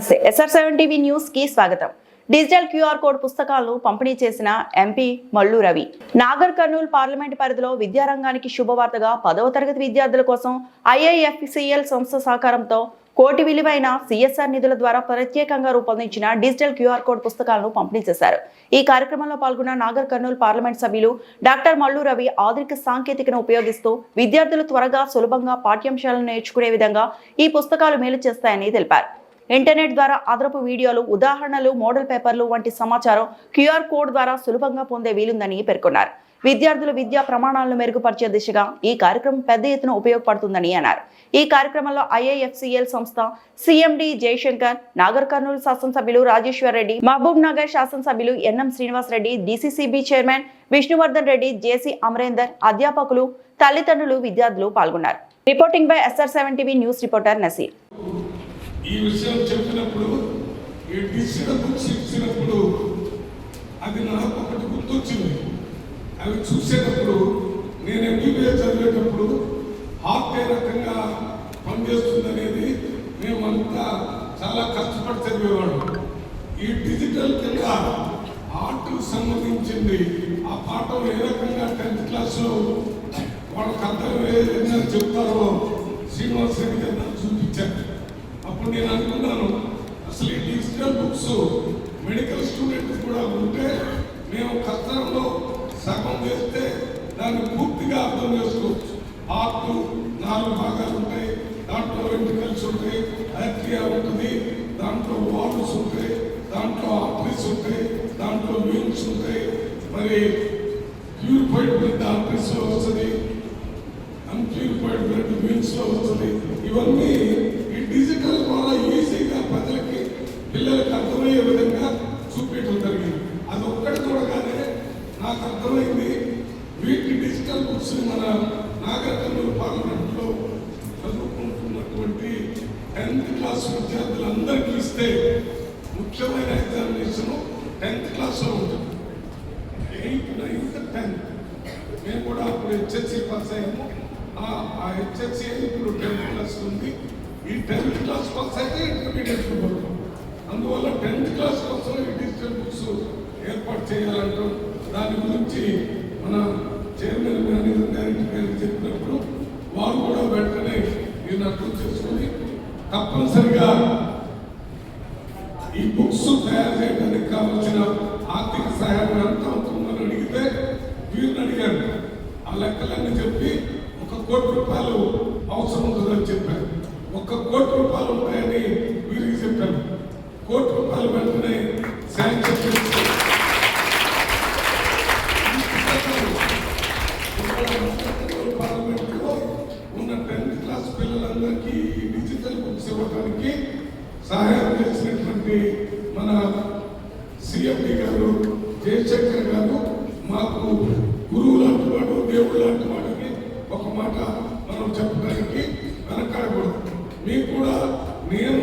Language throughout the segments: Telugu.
నమస్తే. ఎస్ఆర్ సెవెన్ టీవీ న్యూస్కి స్వాగతం. డిజిటల్ క్యూఆర్ కోడ్ పుస్తకాలను పంపిణీ చేసిన ఎంపీ మల్లు రవి. నాగర్ కర్నూలు పార్లమెంట్ పరిధిలో విద్యారంగానికి శుభవార్తగా పదవ తరగతి విద్యార్థుల కోసం ఐఐఎఫ్సిఎల్ సంస్థ సహకారంతో కోటి విలువైన సిఎస్ఆర్ నిధుల ద్వారా ప్రత్యేకంగా రూపొందించిన డిజిటల్ క్యూఆర్ కోడ్ పుస్తకాలను పంపిణీ చేశారు. ఈ కార్యక్రమంలో పాల్గొన్న నాగర్ కర్నూలు పార్లమెంట్ సభ్యులు డాక్టర్ మల్లు రవి ఆధునిక సాంకేతికను ఉపయోగిస్తూ విద్యార్థులు త్వరగా సులభంగా పాఠ్యాంశాలను నేర్చుకునే విధంగా ఈ పుస్తకాలు మేలు చేస్తాయని తెలిపారు. ఇంటర్నెట్ ద్వారా అదనపు వీడియోలు ఉదాహరణలు మోడల్ పేపర్లు వంటి సమాచారం క్యూఆర్ కోడ్ ద్వారా సులభంగా పొందే వీలుందని పేర్కొన్నారు. విద్యార్థుల విద్యా ప్రమాణాలను మెరుగుపరిచే దిశగా ఈ కార్యక్రమం పెద్ద ఎత్తున ఉపయోగపడుతుందని అన్నారు. ఈ కార్యక్రమంలో ఐఐఎఫ్సిఎల్ సంస్థ సిఎండి జయశంకర్ నాగర్ కర్నూలు శాసనసభ్యులు రాజేశ్వర్ రెడ్డి మహబూబ్ నగర్ శాసనసభ్యులు NM Srinivas Reddy DCCB chairman Vishnuvardhan Reddy JC Amarender అధ్యాపకులు తల్లిదండ్రులు విద్యార్థులు పాల్గొన్నారు. Reporting by SR seven TV news reporter Naseer. ఈ విషయం చెప్పినప్పుడు ఈ డిజిటల్ బుక్స్ ఇచ్చినప్పుడు అది నాకు ఒకటి గుర్తొచ్చింది. అవి చూసేటప్పుడు నేను ఎంబీబీఏ చదివేటప్పుడు హార్ట్ ఏ రకంగా పనిచేస్తుందనేది మేమంతా చాలా కష్టపడి చదివేవాళ్ళం. ఈ డిజిటల్ కింద ఆర్ట్కు సంబంధించింది ఆ పాఠం ఏ రకంగా టెన్త్ క్లాస్లో వాళ్ళకి అర్థం ఏదైనా చెప్తారో శ్రీనివాస్ రెడ్డి గారు చూపించారు. అప్పుడు నేను అనుకున్నాను అసలు ఈ డిజిటల్ బుక్స్ మెడికల్ స్టూడెంట్ కూడా ఉంటే మేము కష్టంలో సగం వేస్తే దాన్ని పూర్తిగా అర్థం చేసుకోవచ్చు. హార్ట్ నాలుగు భాగాలు ఉంటాయి దాంట్లో వెంటికల్స్ ఉంటాయి ఆర్ట్రియా ఉంటుంది దాంట్లో వాల్స్ ఉంటాయి దాంట్లో ఆర్టరీస్ ఉంటాయి దాంట్లో వీన్స్ ఉంటాయి. మరి ప్యూరిఫైడ్ బ్లడ్ ఆర్టరీస్లో వస్తుంది అన్ప్యూరిఫైడ్ బ్లడ్ వీన్స్లో వస్తుంది. ఇవన్నీ ఈ డిజిటల్ ద్వారా ఈజీగా ప్రజలకి పిల్లలకి అర్థమయ్యే విధంగా చూపించడం జరిగింది అది ఒక్కటి చూడగానే నాకు అర్థమైంది వీటి డిజిటల్ మన నాగర్కర్నూలు పార్లమెంట్లో చదువుకుంటున్నటువంటి టెన్త్ క్లాస్ విద్యార్థులందరికీ ఇస్తే ముఖ్యమైన ఎగ్జామినేషన్ టెన్త్ క్లాస్లో ఉంటుంది. Eighth ninth tenth. మేము కూడా అప్పుడు హెచ్ఎస్సి పాస్ అయ్యాము ఆ- హెచ్ఎస్సి ఇప్పుడు టెన్త్ క్లాస్ ఉంది. ఈ టెన్త్ క్లాస్ పాస్ అయితే ఇంటర్మీడియట్ పోతాం అందువల్ల టెన్త్ క్లాస్ కోసం ఈ డిజిటల్ బుక్స్ ఏర్పాటు చేయాలంటూ దాని గురించి దీన్ని చూసుకుని తప్పనిసరిగా ఈ బుక్స్ తయారు చేయడానికి కావలసిన ఆర్థిక సహాయం ఎంత అవుతుందని అడిగితే వీరిని అడిగాను ఆ లెక్కలన్నీ చెప్పి ఒక కోటి రూపాయలు అవసరం ఉంటుందని చెప్పారు. ఒక కోటి రూపాయలు ఉంటాయని వీరికి చెప్పాను కోటి రూపాయలు వెంటనే శాంక్షన్ పిల్లలందరికీ ఈ డిజిటల్ బుక్స్ ఇవ్వడానికి సహాయం చేసినటువంటి మన సిఎండి గారు జయశంకర్ గారు మాకు గురువు లాంటి వాడు దేవుడు లాంటి వాడని ఒక మాట మనం చెప్పడానికి వెనకాడకూడదు. మీకు కూడా నేను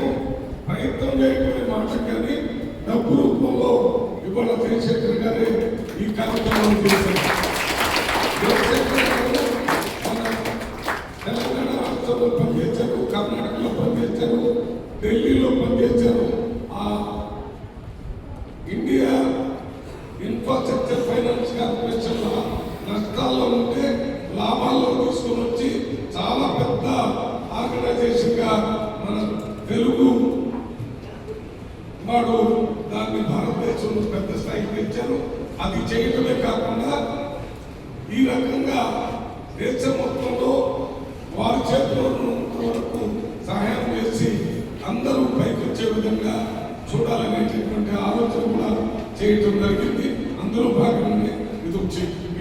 ప్రయత్నం చేయకపోయే మాట కానీ డబ్బు రూపంలో ఇవాళ జయశంకర్ గారే ఈ కార్యక్రమం చేశారు జయశంకర్ గారు మన తెలంగాణ రాష్ట్రంలో పనిచేశారు కర్ణాటకలో పనిచేశారు ఢిల్లీలో పనిచేశారు. ఆ ఇండియా ఇన్ఫ్రాస్ట్రక్చర్ ఫైనాన్స్ కార్పొరేషన్ నష్టాల్లో ఉంటే లాభాల్లో తీసుకొని వచ్చి చాలా పెద్ద ఆర్గనైజేషన్గా మన తెలుగు వాడు దాన్ని భారతదేశంలో పెద్ద స్థాయికి తెచ్చారు. అది చేయటమే కాకుండా ఈ రకంగా దేశం మొత్తంలో చేతులను వరకు సహాయం చేసి అందరూ పైకి వచ్చే విధంగా చూడాలనేటటువంటి ఆలోచన కూడా చేయటం జరిగింది. అందులో భాగంగా ఇది వచ్చి